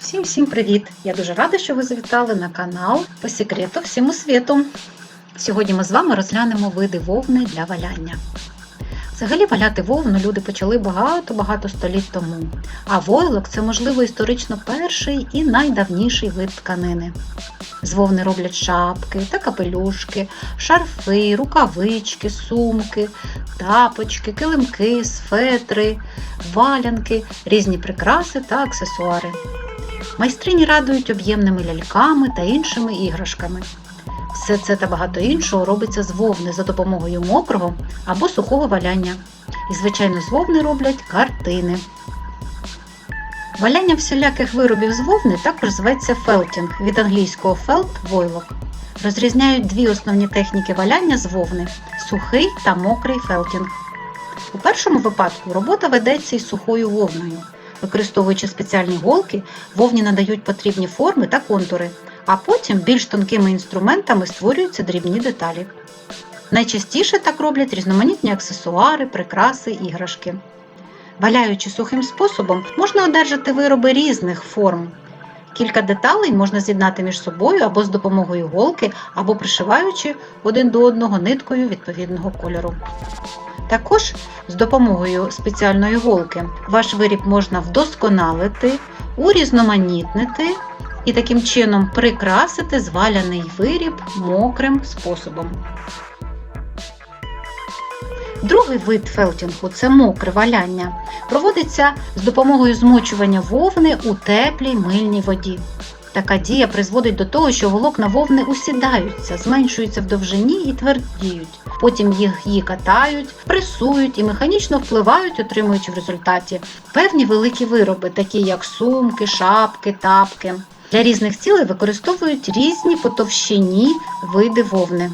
Всім всім привіт! Я дуже рада, що ви завітали на канал по секрету всьому світу. Сьогодні ми з вами розглянемо види вовни для валяння. Взагалі валяти вовну люди почали багато-багато століть тому. А войлок це, можливо, історично перший і найдавніший вид тканини. З вовни роблять шапки та капелюшки, шарфи, рукавички, сумки, тапочки, килимки, сфетри, валянки, різні прикраси та аксесуари. Майстрині радують об'ємними ляльками та іншими іграшками. Все це та багато іншого робиться з вовни за допомогою мокрого або сухого валяння. І, звичайно, з вовни роблять картини. Валяння всіляких виробів з вовни також зветься фелтінг від англійського фелт войлок. Розрізняють дві основні техніки валяння з вовни сухий та мокрий фелтінг. У першому випадку робота ведеться із сухою вовною. Використовуючи спеціальні голки, вовні надають потрібні форми та контури, а потім більш тонкими інструментами створюються дрібні деталі. Найчастіше так роблять різноманітні аксесуари, прикраси, іграшки. Валяючи сухим способом, можна одержати вироби різних форм. Кілька деталей можна з'єднати між собою або з допомогою голки, або пришиваючи один до одного ниткою відповідного кольору. Також з допомогою спеціальної голки ваш виріб можна вдосконалити, урізноманітнити і таким чином прикрасити зваляний виріб мокрим способом. Другий вид фелтінгу це мокре валяння. Проводиться з допомогою змочування вовни у теплій мильній воді. Така дія призводить до того, що волокна вовни усідаються, зменшуються в довжині і твердіють. Потім їх її катають, пресують і механічно впливають, отримуючи в результаті певні великі вироби, такі як сумки, шапки, тапки. Для різних цілей використовують різні по товщині види вовни.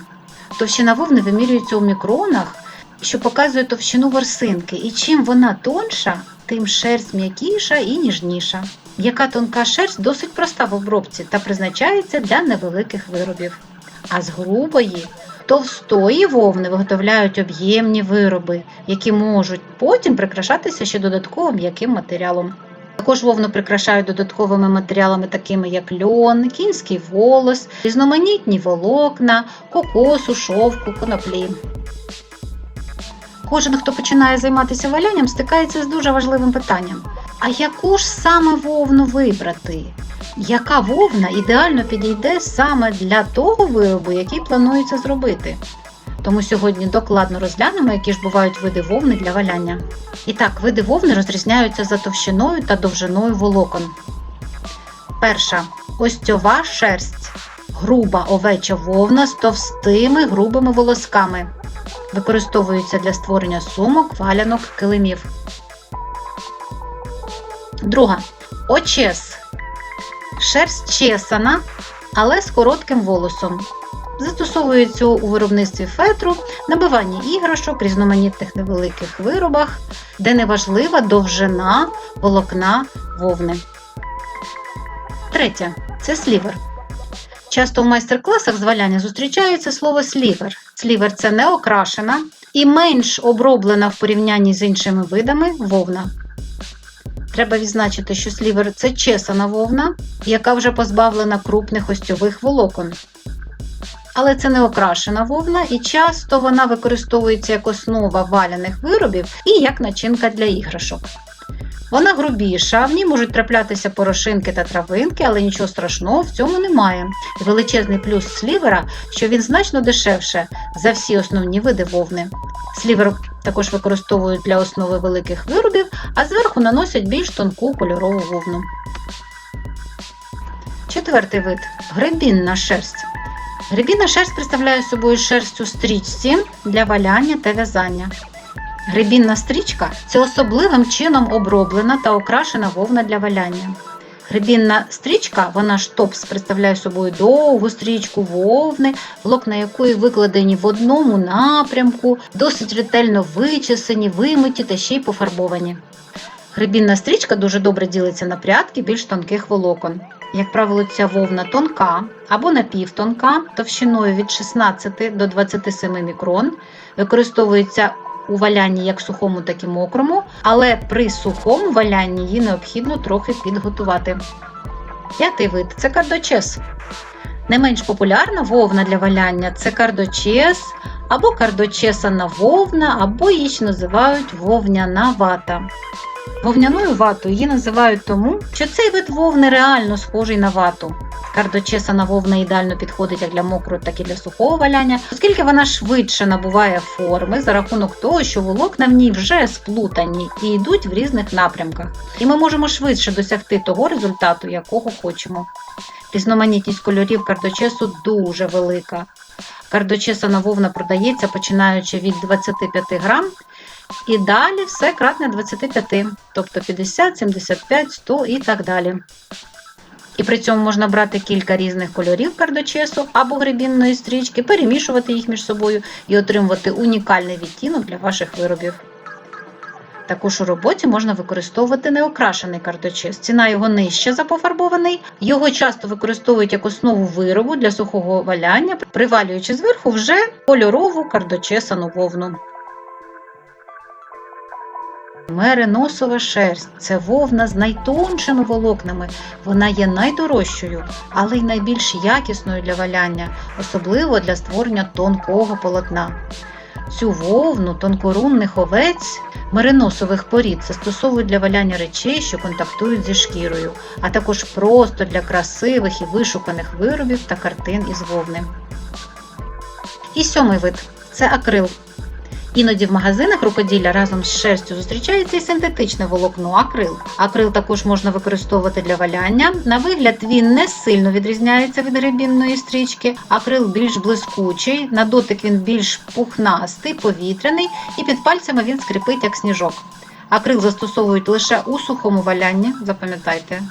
Товщина вовни вимірюється у мікронах, що показує товщину ворсинки. І чим вона тонша, тим шерсть м'якіша і ніжніша. М'яка тонка шерсть досить проста в обробці та призначається для невеликих виробів. А з грубої, товстої вовни виготовляють об'ємні вироби, які можуть потім прикрашатися ще додатковим м'яким матеріалом. Також вовну прикрашають додатковими матеріалами, такими як льон, кінський волос, різноманітні волокна, кокосу, шовку, коноплі. Кожен, хто починає займатися валянням, стикається з дуже важливим питанням: а яку ж саме вовну вибрати? Яка вовна ідеально підійде саме для того виробу, який планується зробити? Тому сьогодні докладно розглянемо, які ж бувають види вовни для валяння. І так, види вовни розрізняються за товщиною та довжиною волокон. Перша остьова шерсть. Груба овеча вовна з товстими грубими волосками. Використовується для створення сумок, валянок, килимів. Друга очес. Шерсть чесана, але з коротким волосом. Застосовується у виробництві фетру, набиванні іграшок, різноманітних невеликих виробах, де неважлива довжина волокна вовни. Третє це слівер. Часто в майстер-класах з валяння зустрічається слово слівер. Слівер це не окрашена і менш оброблена в порівнянні з іншими видами вовна. Треба відзначити, що слівер це чесана вовна, яка вже позбавлена крупних остьових волокон. Але це не окрашена вовна, і часто вона використовується як основа валяних виробів і як начинка для іграшок. Вона грубіша, в ній можуть траплятися порошинки та травинки, але нічого страшного в цьому немає. Величезний плюс слівера, що він значно дешевше за всі основні види вовни. Слівер також використовують для основи великих виробів, а зверху наносять більш тонку кольорову вовну. Четвертий вид гребінна шерсть. Гребінна шерсть представляє собою шерсть у стрічці для валяння та в'язання. Гребінна стрічка це особливим чином оброблена та окрашена вовна для валяння. Гребінна стрічка, вона ж топс, представляє собою довгу стрічку вовни, волокна якої викладені в одному напрямку, досить ретельно вичесані, вимиті та ще й пофарбовані. Гребінна стрічка дуже добре ділиться на прядки більш тонких волокон. Як правило, ця вовна тонка або напівтонка, товщиною від 16 до 27 мікрон, використовується у валянні як сухому, так і мокрому, але при сухому валянні її необхідно трохи підготувати. П'ятий вид це кардочес. Не менш популярна вовна для валяння це кардочес або кардочесана вовна, або її ще називають вовняна вата. Вовняною ватою її називають тому, що цей вид вовни реально схожий на вату. Кардочесана вовна ідеально підходить як для мокрого, так і для сухого валяння, оскільки вона швидше набуває форми за рахунок того, що волокна в ній вже сплутані і йдуть в різних напрямках. І ми можемо швидше досягти того результату, якого хочемо. Різноманітність кольорів кардочесу дуже велика. Кардочесана вовна продається починаючи від 25 грам і далі все кратне 25, тобто 50, 75, 100 і так далі. І при цьому можна брати кілька різних кольорів кардочесу або гребінної стрічки, перемішувати їх між собою і отримувати унікальний відтінок для ваших виробів. Також у роботі можна використовувати неокрашений кардочес. Ціна його нижча за пофарбований. Його часто використовують як основу виробу для сухого валяння, привалюючи зверху вже кольорову кардочесану вовну. Мериносова шерсть це вовна з найтоншими волокнами. Вона є найдорожчою, але й найбільш якісною для валяння, особливо для створення тонкого полотна. Цю вовну тонкорунних овець мериносових порід застосовують для валяння речей, що контактують зі шкірою, а також просто для красивих і вишуканих виробів та картин із вовни. І сьомий вид це акрил. Іноді в магазинах рукоділля разом з шерстю зустрічається і синтетичне волокно акрил. Акрил також можна використовувати для валяння. На вигляд він не сильно відрізняється від гребінної стрічки. Акрил більш блискучий, на дотик він більш пухнастий, повітряний, і під пальцями він скрипить як сніжок. Акрил застосовують лише у сухому валянні, запам'ятайте.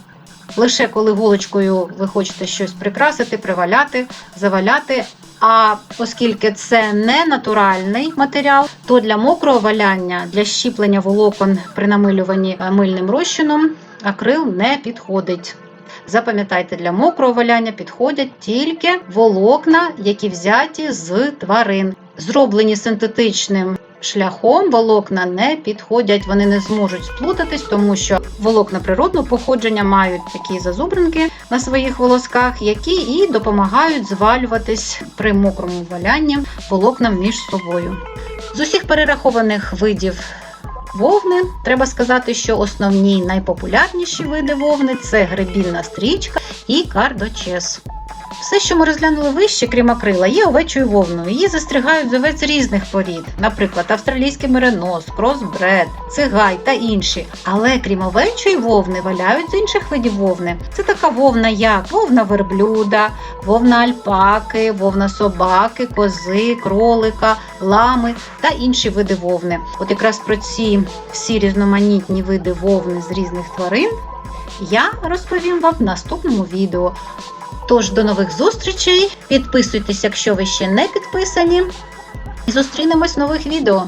Лише коли голочкою ви хочете щось прикрасити, приваляти, заваляти. А оскільки це не натуральний матеріал, то для мокрого валяння, для щіплення волокон при намилюванні е, мильним розчином акрил не підходить. Запам'ятайте, для мокрого валяння підходять тільки волокна, які взяті з тварин, зроблені синтетичним шляхом волокна не підходять, вони не зможуть сплутатись, тому що волокна природного походження мають такі зазубринки на своїх волосках, які і допомагають звалюватись при мокрому валянні волокнам між собою. З усіх перерахованих видів вовни треба сказати, що основні найпопулярніші види вовни це гребінна стрічка і кардочес. Все, що ми розглянули вище, крім акрила, є овечою вовною. Її застрягають з овець різних порід, наприклад, австралійський меринос, кросбред, цигай та інші. Але крім овечої вовни, валяють з інших видів вовни. Це така вовна, як вовна верблюда, вовна альпаки, вовна собаки, кози, кролика, лами та інші види вовни. От якраз про ці всі різноманітні види вовни з різних тварин я розповім вам в наступному відео. Тож до нових зустрічей. Підписуйтесь, якщо ви ще не підписані. І зустрінемось в нових відео.